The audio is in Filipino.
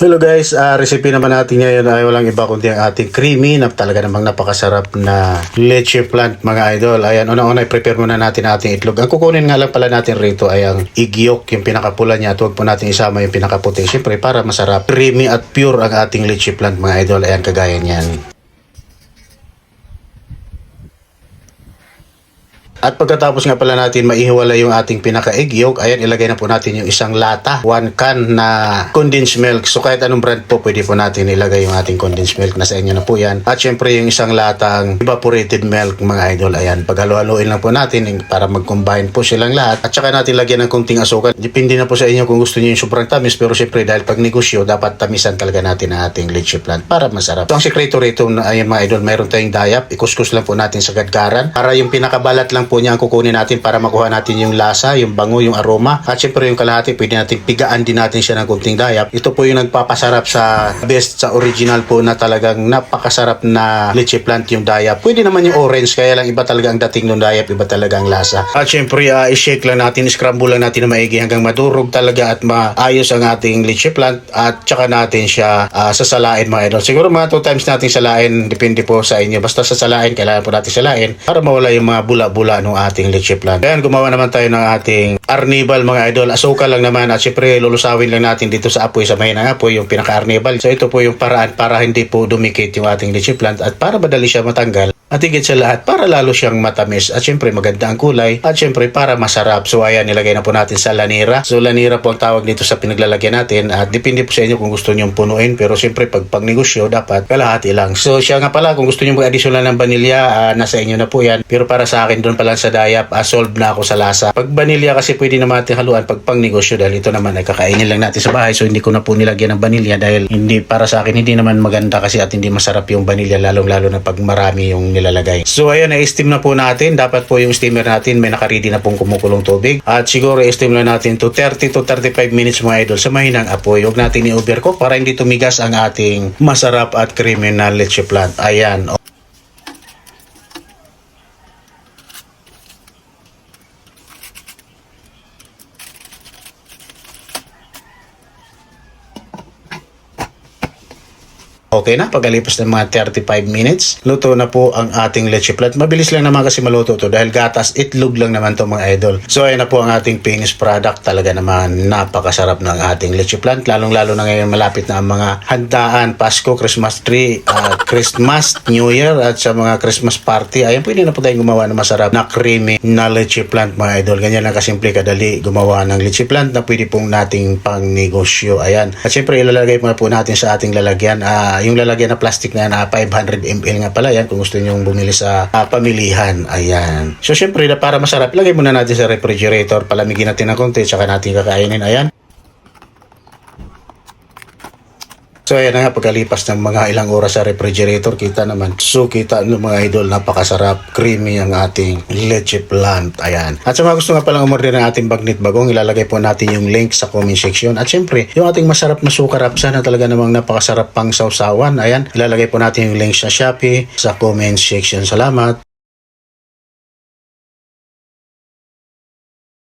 Hello guys, ah recipe naman natin ngayon ay walang iba kundi ang ating creamy na talaga namang napakasarap na leche plant mga idol. Ayan, una-una i-prepare muna natin ating itlog. Ang kukunin nga lang pala natin rito ay ang egg yolk, yung pinakapula niya. At huwag po natin isama yung pinakaputi. Siyempre para masarap, creamy at pure ang ating leche plant mga idol. Ayan, kagaya niyan. At pagkatapos nga pala natin maihiwala yung ating pinaka-egg yolk, ayan ilagay na po natin yung isang lata, one can na condensed milk. So kahit anong brand po, pwede po natin ilagay yung ating condensed milk. Nasa inyo na po yan. At syempre yung isang latang evaporated milk mga idol. Ayan, paghalo-haloin lang po natin para mag-combine po silang lahat. At saka natin lagyan ng kunting asukal. Depende na po sa inyo kung gusto niyo yung sobrang tamis. Pero syempre dahil pag negosyo, dapat tamisan talaga natin ang ating leche plant para masarap. So ang sekreto rito, ayan mga idol, mayroon tayong dayap. Ikuskus lang po natin sa gadgaran para yung pinakabalat lang po niya ang kukunin natin para makuha natin yung lasa, yung bango, yung aroma. At syempre yung kalahati, pwede natin pigaan din natin siya ng kunting dayap. Ito po yung nagpapasarap sa best, sa original po na talagang napakasarap na leche plant yung dayap. Pwede naman yung orange, kaya lang iba talaga ang dating ng dayap, iba talaga ang lasa. At syempre, ah, i-shake lang natin, scramble lang natin na maigi hanggang madurog talaga at maayos ang ating leche plant at tsaka natin siya ah, sasalain mga idol. Siguro mga 2 times natin salain, depende po sa inyo. Basta sasalain, kailangan po natin salain para mawala yung mga bula-bula ng ating leche plant. Ayan, gumawa naman tayo ng ating arnibal mga idol. Asukal lang naman at syempre lulusawin lang natin dito sa apoy, sa mahinang apoy, yung pinaka-arnibal. So ito po yung paraan para hindi po dumikit yung ating leche plant at para madali siya matanggal. At higit sa lahat, para lalo siyang matamis at syempre maganda ang kulay at syempre para masarap. So ayan, nilagay na po natin sa lanira. So lanira po ang tawag dito sa pinaglalagyan natin at depende po sa inyo kung gusto nyo punuin pero syempre pag pagnegosyo dapat kalahati lang. So siya nga pala kung gusto nyo mag-additional ng vanilya, ah, nasa inyo na po yan. Pero para sa akin doon pa lang sa dayap, ah, solve na ako sa lasa. Pag vanilya kasi pwede naman natin haluan pag pangnegosyo dahil ito naman ay kakainin lang natin sa bahay so hindi ko na po nilagyan ng vanilya dahil hindi para sa akin hindi naman maganda kasi at hindi masarap yung vanilya lalong lalo na pag marami yung nilalagay. So ayan, na-steam na po natin. Dapat po yung steamer natin may nakaready na pong kumukulong tubig. At siguro i-steam lang natin to 30 to 35 minutes mga idol sa mahinang apoy. Huwag natin i-overcook para hindi tumigas ang ating masarap at creamy na leche plant. Ayan. Okay na, pagkalipas ng mga 35 minutes, luto na po ang ating leche plant. Mabilis lang naman kasi maluto to dahil gatas, itlog lang naman to mga idol. So ayun na po ang ating finished product. Talaga naman napakasarap ng ating leche plant. Lalong lalo na ngayon malapit na ang mga handaan, Pasko, Christmas tree, ah, Christmas, New Year at sa mga Christmas party. Ayun, pwede na po tayong gumawa ng masarap na creamy na leche plant mga idol. Ganyan lang kasimple kadali gumawa ng leche plant na pwede pong nating pang negosyo. Ayan. At syempre ilalagay muna po natin sa ating lalagyan. Yung lalagyan na plastic na yan, ah, 500 ml nga pala yan kung gusto niyo bumili sa ah, pamilihan. Ayan. So syempre para masarap, lagay muna natin sa refrigerator, palamigin natin ng konti, tsaka natin kakainin. Ayan. So ayan na nga, pagkalipas ng mga ilang oras sa refrigerator, kita naman. So kita ng mga idol, napakasarap, creamy ang ating leche plant. Ayan. At sa mga gusto nga palang umorder ng ating bagnet bagong, ilalagay po natin yung link sa comment section. At syempre, yung ating masarap na suka rapsa na talaga namang napakasarap pang sausawan. Ayan, ilalagay po natin yung link sa Shopee sa comment section. Salamat.